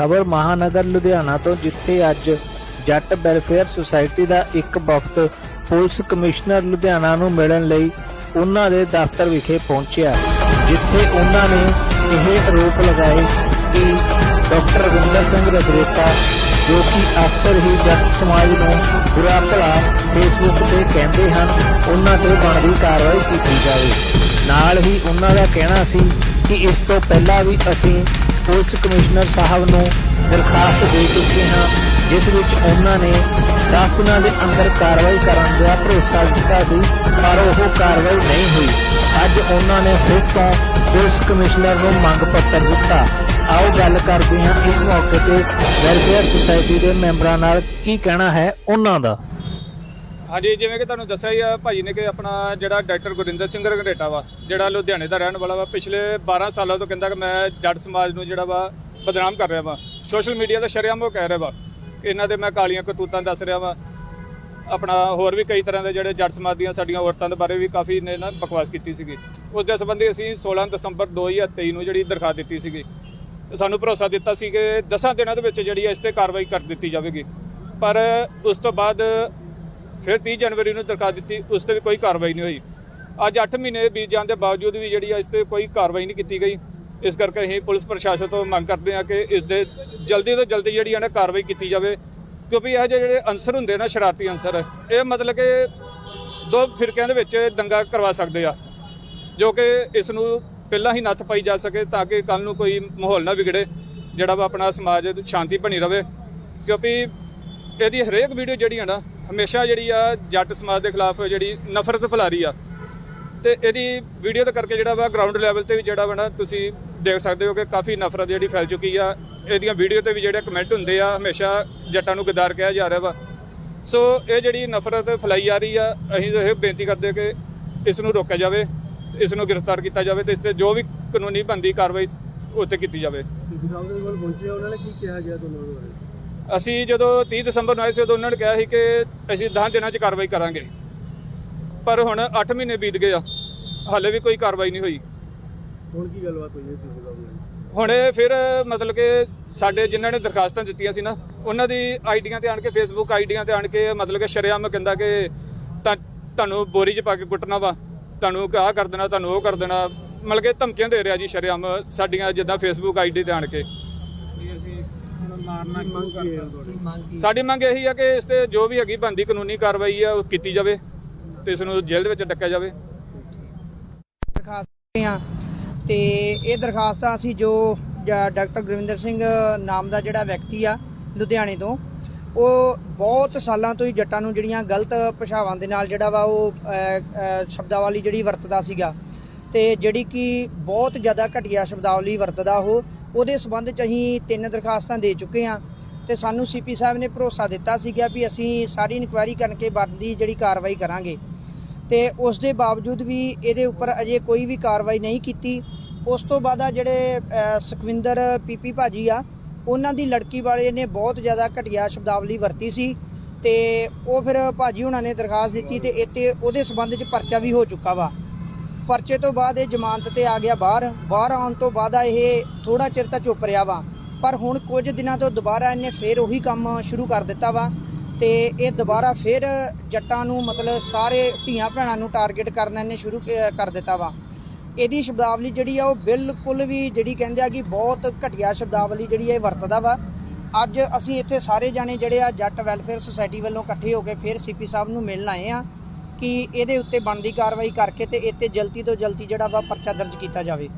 ਖਬਰ ਮਹਾਨਗਰ ਲੁਧਿਆਣਾ ਤੋਂ, ਜਿੱਥੇ ਅੱਜ ਜੱਟ ਵੈਲਫੇਅਰ ਸੁਸਾਇਟੀ ਦਾ ਇੱਕ ਵਫਦ ਪੁਲਿਸ ਕਮਿਸ਼ਨਰ ਲੁਧਿਆਣਾ ਨੂੰ ਮਿਲਣ ਲਈ ਉਹਨਾਂ ਦੇ ਦਫ਼ਤਰ ਵਿਖੇ ਪਹੁੰਚਿਆ, ਜਿੱਥੇ ਉਹਨਾਂ ਨੇ ਇਹ ਆਰੋਪ ਲਗਾਏ ਕਿ ਡਾਕਟਰ ਰਵਿੰਦਰ ਸਿੰਘ ਰਜਰੇਤਾ, ਜੋ ਕਿ ਅਕਸਰ ਹੀ ਜੱਟ ਸਮਾਜ ਨੂੰ ਬੁਰਾ ਭਲਾ ਫੇਸਬੁੱਕ ਤੇ ਕਹਿੰਦੇ ਹਨ, ਉਹਨਾਂ ਤੇ ਬਣਦੀ ਕਾਰਵਾਈ ਕੀਤੀ ਜਾਵੇ। ਨਾਲ ਹੀ ਉਹਨਾਂ ਦਾ ਕਹਿਣਾ ਸੀ ਕਿ ਇਸ ਤੋਂ ਪਹਿਲਾਂ ਵੀ ਅਸੀਂ ਪੁਲਿਸ ਕਮਿਸ਼ਨਰ ਸਾਹਿਬ ਨੂੰ ਦਰਖਾਸਤ ਦੇ ਚੁੱਕੇ ਹਾਂ, ਜਿਸ ਵਿੱਚ ਉਹਨਾਂ ਨੇ 10 ਦਿਨਾਂ ਦੇ ਅੰਦਰ ਕਾਰਵਾਈ ਕਰਨ ਦਾ ਭਰੋਸਾ ਦਿੱਤਾ ਸੀ, ਪਰ ਉਹ ਕਾਰਵਾਈ ਨਹੀਂ ਹੋਈ। ਅੱਜ ਉਹਨਾਂ ਨੇ ਫਿਰ ਤੋਂ ਪੁਲਿਸ ਕਮਿਸ਼ਨਰ ਨੂੰ ਮੰਗ ਪੱਤਰ ਦਿੱਤਾ। ਆਓ ਗੱਲ ਕਰਦੇ ਹਾਂ ਇਸ ਮੌਕੇ ਤੇ ਵੈਲਫੇਅਰ ਸੁਸਾਇਟੀ ਦੇ ਮੈਂਬਰਾਂ ਨਾਲ ਕੀ ਕਹਿਣਾ ਹੈ ਉਹਨਾਂ ਦਾ। ਹਾਂਜੀ, ਜਿਵੇਂ ਕਿ ਤੁਹਾਨੂੰ ਦੱਸਿਆ ਹੀ ਆ ਭਾਜੀ ਨੇ ਕਿ ਆਪਣਾ ਜਿਹੜਾ ਡਾਕਟਰ ਗੁਰਿੰਦਰ ਸਿੰਘ ਰੰਗਰੇਟਾ ਵਾ, ਜਿਹੜਾ ਲੁਧਿਆਣੇ ਦਾ ਰਹਿਣ ਵਾਲਾ ਵਾ, ਪਿਛਲੇ 12 ਸਾਲਾਂ ਤੋਂ ਕਹਿੰਦਾ ਕਿ ਮੈਂ ਜੱਟ ਸਮਾਜ ਨੂੰ ਜਿਹੜਾ ਵਾ ਬਦਨਾਮ ਕਰ ਰਿਹਾ ਵਾ। ਸੋਸ਼ਲ ਮੀਡੀਆ ਤੇ ਸ਼ਰੇਆਮ ਉਹ ਕਹਿ ਰਿਹਾ ਵਾ ਕਿ ਇਹਨਾਂ ਦੇ ਮੈਂ ਕਾਲੀਆਂ ਕਰਤੂਤਾਂ ਦੱਸ ਰਿਹਾ ਵਾ। ਆਪਣਾ ਹੋਰ ਵੀ ਕਈ ਤਰ੍ਹਾਂ ਦੇ ਜਿਹੜੇ ਜੱਟ ਸਮਾਜ ਦੀਆਂ ਸਾਡੀਆਂ ਔਰਤਾਂ ਦੇ ਬਾਰੇ ਵੀ ਕਾਫੀ ਨੇ ਨਾ ਬਕਵਾਸ ਕੀਤੀ ਸੀਗੀ। ਉਸ ਦੇ ਸੰਬੰਧੀ ਅਸੀਂ 16 ਦਸੰਬਰ 2023 ਨੂੰ ਜਿਹੜੀ ਦਰਖਾਸਤ ਦਿੱਤੀ ਸੀਗੀ, ਸਾਨੂੰ ਭਰੋਸਾ ਦਿੱਤਾ ਸੀ ਕਿ 10 ਦਿਨਾਂ ਦੇ ਵਿੱਚ ਜਿਹੜੀ ਹੈ ਇਸ ਤੇ ਕਾਰਵਾਈ ਕਰ ਦਿੱਤੀ ਜਾਵੇਗੀ। ਪਰ ਉਸ ਤੋਂ ਬਾਅਦ ਫਿਰ 30 ਜਨਵਰੀ ਨੂੰ ਦਰਖਾਸਤ ਦਿੱਤੀ, ਉਸ ਤੇ ਵੀ ਕੋਈ ਕਾਰਵਾਈ ਨਹੀਂ ਹੋਈ। ਅੱਜ 8 ਮਹੀਨੇ ਬੀਤ ਜਾਣ ਦੇ ਬਾਵਜੂਦ ਵੀ ਜਿਹੜੀ ਹੈ ਇਸ ਤੇ ਕੋਈ ਕਾਰਵਾਈ ਨਹੀਂ ਕੀਤੀ ਗਈ। ਇਸ ਕਰਕੇ ਅਸੀਂ ਪੁਲਿਸ ਪ੍ਰਸ਼ਾਸਨ ਤੋਂ ਮੰਗ ਕਰਦੇ ਹਾਂ ਕਿ ਇਸ ਦੇ ਜਲਦੀ ਤੋਂ ਜਲਦੀ ਜਿਹੜੀ ਹੈ ਨਾ ਕਾਰਵਾਈ ਕੀਤੀ ਜਾਵੇ, ਕਿਉਂਕਿ ਇਹ ਜਿਹੇ ਜਿਹੜੇ ਅਨਸਰ ਹੁੰਦੇ ਨਾ, ਸ਼ਰਾਰਤੀ ਅਨਸਰ, ਇਹ ਮਤਲਬ ਕਿ ਦੋ ਫਿਰਕਿਆਂ ਦੇ ਵਿੱਚ ਦੰਗਾ ਕਰਵਾ ਸਕਦੇ ਆ, ਜੋ ਕਿ ਇਸ ਨੂੰ ਪਹਿਲਾਂ ਹੀ ਨੱਥ ਪਾਈ ਜਾ ਸਕੇ ਤਾਂ ਕਿ ਕੱਲ ਨੂੰ ਕੋਈ ਮਾਹੌਲ ਨਾ ਵਿਗੜੇ, ਜਿਹੜਾ ਵਾ ਆਪਣਾ ਸਮਾਜ ਸ਼ਾਂਤੀ ਬਣੀ ਰਵੇ। ਕਿਉਂਕਿ ਇਹਦੀ ਹਰੇਕ ਵੀਡੀਓ ਜਿਹੜੀ ਆ ਨਾ ਹਮੇਸ਼ਾ ਜਿਹੜੀ ਆ ਜੱਟ ਸਮਾਜ ਦੇ ਖਿਲਾਫ ਜਿਹੜੀ ਨਫ਼ਰਤ ਫੈਲਾ ਰਹੀ ਆ। ਤੇ ਇਹਦੀ ਵੀਡੀਓ ਦੇ ਕਰਕੇ ਜਿਹੜਾ ਵਾ ਗਰਾਊਂਡ ਲੈਵਲ ਤੇ ਵੀ ਜਿਹੜਾ ਵਾ ਨਾ ਤੁਸੀਂ ਦੇਖ ਸਕਦੇ ਹੋ ਕਿ ਕਾਫੀ ਨਫ਼ਰਤ ਜਿਹੜੀ ਫੈਲ ਚੁੱਕੀ ਆ। ਇਹਦੀਆਂ ਵੀਡੀਓ ਤੇ ਵੀ ਜਿਹੜੇ ਕਮੈਂਟ ਹੁੰਦੇ ਆ, ਹਮੇਸ਼ਾ ਜੱਟਾਂ ਨੂੰ ਗਦਾਰ ਕਿਹਾ ਜਾ ਰਿਹਾ ਵਾ। ਸੋ ਇਹ ਜਿਹੜੀ ਨਫ਼ਰਤ ਫੈਲਾਈ ਜਾ ਰਹੀ ਆ, ਅਸੀਂ ਇਹ ਬੇਨਤੀ ਕਰਦੇ ਕਿ ਇਸ ਨੂੰ ਰੋਕਿਆ ਜਾਵੇ, ਇਸ ਨੂੰ ਗ੍ਰਿਫਤਾਰ ਕੀਤਾ ਜਾਵੇ ਤੇ ਇਸ ਤੇ ਜੋ ਵੀ ਕਾਨੂੰਨੀ ਬੰਦੀ ਕਾਰਵਾਈ ਉੱਤੇ ਕੀਤੀ ਜਾਵੇ। ਸਿੱਧੂ ਸਾਹਿਬ ਦੇ ਕੋਲ ਪਹੁੰਚੇ ਉਹਨਾਂ ਨੇ ਕੀ ਕਿਹਾ ਗਿਆ ਤੁਹਾਨੂੰ ਅਸੀਂ ਜਦੋਂ 30 ਦਸੰਬਰ ਨੂੰ ਆਏ ਸੀ ਉਦੋਂ ਉਹਨਾਂ ਨੇ ਕਿਹਾ ਸੀ ਕਿ ਅਸੀਂ 10 ਦਿਨਾਂ 'ਚ ਕਾਰਵਾਈ ਕਰਾਂਗੇ। ਪਰ ਹੁਣ 8 ਮਹੀਨੇ ਬੀਤ ਗਏ ਆ ਹਾਲੇ ਵੀ ਕੋਈ ਕਾਰਵਾਈ ਨਹੀਂ ਹੋਈ। ਹੁਣ ਕੀ ਗੱਲਬਾਤ ਹੋਈ ਹੈ ਸਾਹਿਬ ਨਾਲ ਹੁਣ ਇਹ ਫਿਰ ਮਤਲਬ ਕਿ ਸਾਡੇ ਜਿਨ੍ਹਾਂ ਨੇ ਦਰਖਾਸਤਾਂ ਦਿੱਤੀਆਂ ਸੀ ਨਾ ਉਹਨਾਂ ਦੀ ਆਈਡੀਆਂ ਤੇ ਆਣ ਕੇ ਫੇਸਬੁੱਕ ਆਈਡੀਆਂ ਤੇ ਆਣ ਕੇ ਮਤਲਬ ਕਿ ਸ਼ਰੇਆਮ ਕਹਿੰਦਾ ਕਿ ਤੁਹਾਨੂੰ ਬੋਰੀ 'ਚ ਪਾ ਕੇ ਕੁੱਟਣਾ ਵਾ ਤੁਹਾਨੂੰ ਆਹ ਕਰ ਦੇਣਾ ਤੁਹਾਨੂੰ ਉਹ ਕਰ ਦੇਣਾ। ਮਤਲਬ ਕਿ ਧਮਕੀਆਂ ਦੇ ਰਿਹਾ ਜੀ ਸ਼ਰੇਆਮ ਸਾਡੀਆਂ ਜਿੱਦਾਂ ਫੇਸਬੁੱਕ ਆਈਡੀ ਤੇ ਆਣ ਕੇ। ਮਾਰਨਾ ਸਾਡੀ ਮੰਗ ਇਹੀ ਆ ਕਿ ਇਸ ਤੇ ਜੋ ਵੀ ਹੈਗੀ ਬੰਦੀ ਕਾਨੂੰਨੀ ਕਾਰਵਾਈ ਆ ਉਹ ਕੀਤੀ ਜਾਵੇ ਤੇ ਇਸ ਨੂੰ ਜੇਲ੍ਹ ਦੇ ਵਿੱਚ ਡੱਕਿਆ ਜਾਵੇ। ਦਰਖਾਸਤ ਤੇ ਇਹ ਦਰਖਾਸਤਾਂ ਅਸੀਂ ਜੋ ਡਾਕਟਰ ਗੁਰਵਿੰਦਰ ਸਿੰਘ ਨਾਮ ਦਾ ਜਿਹੜਾ ਵਿਅਕਤੀ ਆ ਲੁਧਿਆਣੇ ਤੋਂ ਉਹ ਬਹੁਤ ਸਾਲਾਂ ਤੋਂ ਹੀ ਜੱਟਾਂ ਨੂੰ ਜਿਹੜੀਆਂ ਗਲਤ ਭਾਸ਼ਾਵਾਂ ਦੇ ਨਾਲ ਜਿਹੜਾ ਵਾ ਉਹ ਸ਼ਬਦਾਵਲੀ ਜਿਹੜੀ ਵਰਤਦਾ ਸੀਗਾ ਤੇ ਜਿਹੜੀ ਕਿ ਬਹੁਤ ਜ਼ਿਆਦਾ ਘਟੀਆ ਸ਼ਬਦਾਵਲੀ ਵਰਤਦਾ ਉਹ ਉਹਦੇ ਸਬੰਧ ਚ ਅਸੀਂ ਤਿੰਨ ਦਰਖਾਸਤਾਂ ਦੇ ਚੁੱਕੇ ਹਾਂ ਤੇ ਸਾਨੂੰ ਸੀਪੀ ਸਾਹਿਬ ਨੇ ਭਰੋਸਾ ਦਿੱਤਾ ਸੀਗਾ ਵੀ ਅਸੀਂ ਸਾਰੀ ਇਨਕੁਆਇਰੀ ਕਰਕੇ ਬਣਦੀ ਜਿਹੜੀ ਕਾਰਵਾਈ ਕਰਾਂਗੇ। ਤੇ ਉਸ ਦੇ ਬਾਵਜੂਦ ਵੀ ਇਹਦੇ ਉੱਪਰ ਅਜੇ ਕੋਈ ਵੀ ਕਾਰਵਾਈ ਨਹੀਂ ਕੀਤੀ। ਉਸ ਤੋਂ ਬਾਅਦ ਆ ਜਿਹੜੇ ਅ, ਸੁਖਵਿੰਦਰ ਪੀਪੀ ਭਾਜੀ ਆ ਉਹਨਾਂ ਦੀ ਲੜਕੀ ਵਾਲੇ ਨੇ ਬਹੁਤ ਜ਼ਿਆਦਾ ਘਟੀਆ ਸ਼ਬਦਾਵਲੀ ਵਰਤੀ ਸੀ ਤੇ ਉਹ ਫਿਰ ਭਾਜੀ ਉਹਨਾਂ ਨੇ ਦਰਖਾਸਤ ਦਿੱਤੀ ਤੇ ਇੱਥੇ ਉਹਦੇ ਸਬੰਧ 'ਚ ਪਰਚਾ ਵੀ ਹੋ ਚੁੱਕਾ ਵਾ। ਪਰਚੇ ਤੋਂ ਬਾਅਦ ਇਹ ਜ਼ਮਾਨਤ ਤੇ ਆ ਗਿਆ ਬਾਹਰ। ਬਾਹਰ ਆਉਣ ਤੋਂ ਬਾਅਦ ਆ ਇਹ ਥੋੜਾ ਚਿਰ ਤਾਂ ਚੁੱਪ ਰਿਹਾ ਵਾ। ਪਰ ਹੁਣ ਕੁਝ ਦਿਨਾਂ ਤੋਂ ਦੁਬਾਰਾ ਇਹਨੇ ਫੇਰ ਉਹੀ ਕੰਮ ਸ਼ੁਰੂ ਕਰ ਦਿੱਤਾ ਵਾ ਤੇ ਇਹ ਦੁਬਾਰਾ ਫਿਰ ਜੱਟਾਂ ਨੂੰ ਮਤਲਬ ਸਾਰੇ ਧੀਆਂ ਭੈਣਾਂ ਨੂੰ ਟਾਰਗੇਟ ਕਰਨਾ ਇਹਨੇ ਸ਼ੁਰੂ ਕਰ ਦਿੱਤਾ ਵਾ। ਇਹਦੀ ਸ਼ਬਦਾਵਲੀ ਜਿਹੜੀ ਆ ਉਹ ਬਿਲਕੁਲ ਵੀ ਜਿਹੜੀ ਕਹਿੰਦੇ ਆ ਕਿ ਬਹੁਤ ਘਟੀਆ ਸ਼ਬਦਾਵਲੀ ਜਿਹੜੀ ਆ ਇਹ ਵਰਤਦਾ ਵਾ। ਅੱਜ ਅਸੀਂ ਇੱਥੇ ਸਾਰੇ ਜਾਣੇ ਜਿਹੜੇ ਆ ਜੱਟ ਵੈਲਫੇਅਰ ਸੁਸਾਇਟੀ ਵੱਲੋਂ ਇਕੱਠੇ ਹੋ ਕੇ ਫਿਰ ਸੀਪੀ ਸਾਹਿਬ ਨੂੰ ਮਿਲਣ ਆਏ ਆ। ਕਿ ਇਹਦੇ ਉੱਤੇ ਬਣਦੀ ਕਾਰਵਾਈ ਕਰਕੇ ਤੇ ਇੱਥੇ ਜਲਦੀ ਤੋਂ ਜਲਦੀ ਜਿਹੜਾ ਵਾ ਪਰਚਾ ਦਰਜ ਕੀਤਾ ਜਾਵੇ।